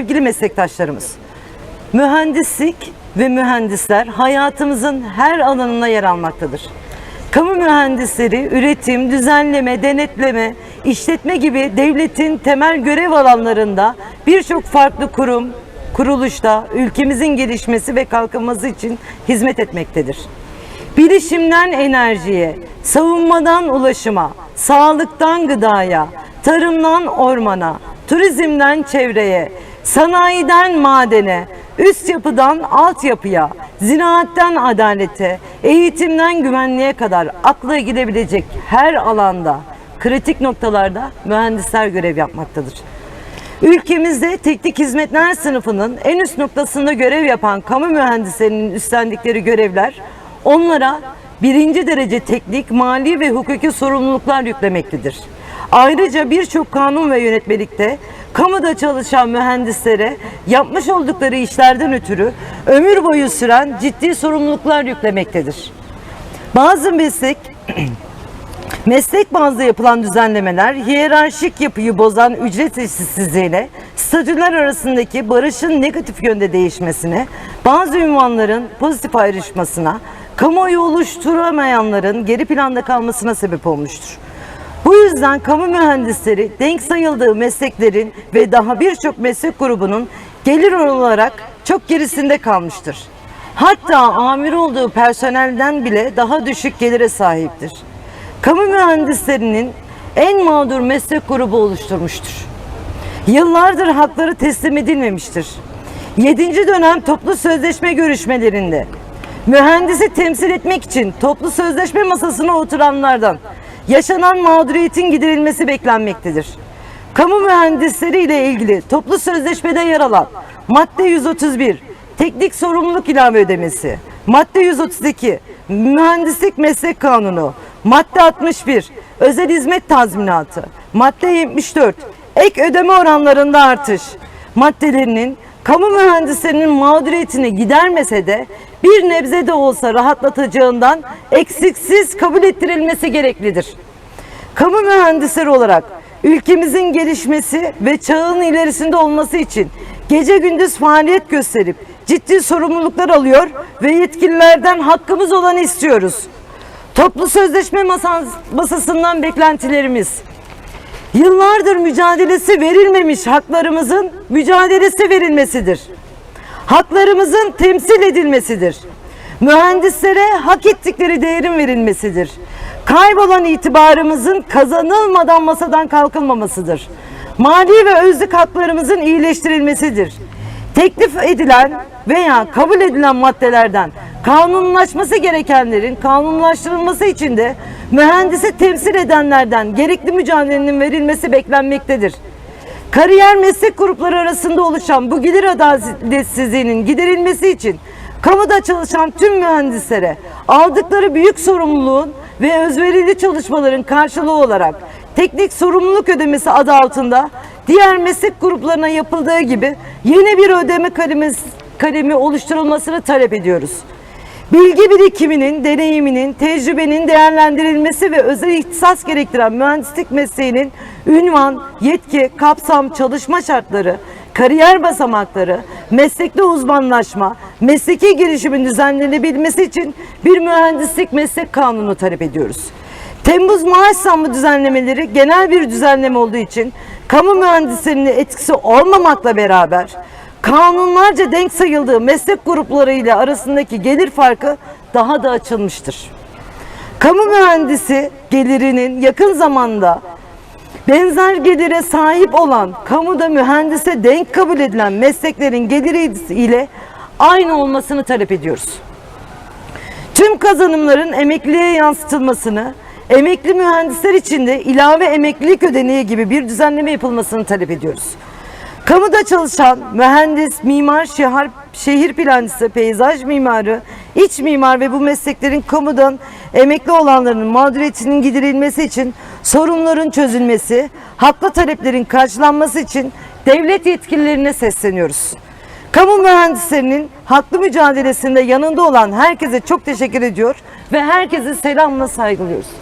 Sevgili meslektaşlarımız, mühendislik ve mühendisler hayatımızın her alanına yer almaktadır. Kamu mühendisleri üretim, düzenleme, denetleme, işletme gibi devletin temel görev alanlarında birçok farklı kurum, kuruluşta ülkemizin gelişmesi ve kalkınması için hizmet etmektedir. Bilişimden enerjiye, savunmadan ulaşıma, sağlıktan gıdaya, tarımdan ormana, turizmden çevreye, sanayiden madene, üst yapıdan altyapıya, ziraatten adalete, eğitimden güvenliğe kadar akla gidebilecek her alanda, kritik noktalarda mühendisler görev yapmaktadır. Ülkemizde teknik hizmetler sınıfının en üst noktasında görev yapan kamu mühendislerinin üstlendikleri görevler onlara birinci derece teknik, mali ve hukuki sorumluluklar yüklemektedir. Ayrıca birçok kanun ve yönetmelikte kamuda çalışan mühendislere yapmış oldukları işlerden ötürü ömür boyu süren ciddi sorumluluklar yüklemektedir. Bazı meslek Meslek bazlı yapılan düzenlemeler hiyerarşik yapıyı bozan ücret eşitsizliğine, statüler arasındaki barışın negatif yönde değişmesine, bazı ünvanların pozitif ayrışmasına, kamuoyu oluşturamayanların geri planda kalmasına sebep olmuştur. Bu yüzden kamu mühendisleri denk sayıldığı mesleklerin ve daha birçok meslek grubunun gelir olarak çok gerisinde kalmıştır. Hatta amir olduğu personelden bile daha düşük gelire sahiptir kamu mühendislerinin en mağdur meslek grubu oluşturmuştur. Yıllardır hakları teslim edilmemiştir. 7. dönem toplu sözleşme görüşmelerinde mühendisi temsil etmek için toplu sözleşme masasına oturanlardan yaşanan mağduriyetin giderilmesi beklenmektedir. Kamu mühendisleri ile ilgili toplu sözleşmede yer alan madde 131 teknik sorumluluk ilave ödemesi, madde 132 mühendislik meslek kanunu, Madde 61 özel hizmet tazminatı. Madde 74 ek ödeme oranlarında artış. Maddelerinin kamu mühendislerinin mağduriyetini gidermese de bir nebze de olsa rahatlatacağından eksiksiz kabul ettirilmesi gereklidir. Kamu mühendisleri olarak ülkemizin gelişmesi ve çağın ilerisinde olması için gece gündüz faaliyet gösterip ciddi sorumluluklar alıyor ve yetkililerden hakkımız olanı istiyoruz. Toplu sözleşme masas- masasından beklentilerimiz. Yıllardır mücadelesi verilmemiş haklarımızın mücadelesi verilmesidir. Haklarımızın temsil edilmesidir. Mühendislere hak ettikleri değerin verilmesidir. Kaybolan itibarımızın kazanılmadan masadan kalkılmamasıdır. Mali ve özlük haklarımızın iyileştirilmesidir teklif edilen veya kabul edilen maddelerden kanunlaşması gerekenlerin kanunlaştırılması için de mühendisi temsil edenlerden gerekli mücadelenin verilmesi beklenmektedir. Kariyer meslek grupları arasında oluşan bu gelir adaletsizliğinin giderilmesi için kamuda çalışan tüm mühendislere aldıkları büyük sorumluluğun ve özverili çalışmaların karşılığı olarak teknik sorumluluk ödemesi adı altında diğer meslek gruplarına yapıldığı gibi yeni bir ödeme kalemi, kalemi oluşturulmasını talep ediyoruz. Bilgi birikiminin, deneyiminin, tecrübenin değerlendirilmesi ve özel ihtisas gerektiren mühendislik mesleğinin ünvan, yetki, kapsam, çalışma şartları, kariyer basamakları, meslekte uzmanlaşma, mesleki gelişimin düzenlenebilmesi için bir mühendislik meslek kanunu talep ediyoruz. Temmuz maaş zammı düzenlemeleri genel bir düzenleme olduğu için kamu mühendislerinin etkisi olmamakla beraber kanunlarca denk sayıldığı meslek grupları ile arasındaki gelir farkı daha da açılmıştır. Kamu mühendisi gelirinin yakın zamanda benzer gelire sahip olan kamuda mühendise denk kabul edilen mesleklerin geliri ile aynı olmasını talep ediyoruz. Tüm kazanımların emekliliğe yansıtılmasını, emekli mühendisler için de ilave emeklilik ödeneği gibi bir düzenleme yapılmasını talep ediyoruz. Kamuda çalışan mühendis, mimar, şehir, şehir plancısı, peyzaj mimarı, iç mimar ve bu mesleklerin kamudan emekli olanların mağduriyetinin giderilmesi için sorunların çözülmesi, haklı taleplerin karşılanması için devlet yetkililerine sesleniyoruz. Kamu mühendislerinin haklı mücadelesinde yanında olan herkese çok teşekkür ediyor ve herkese selamla saygılıyoruz.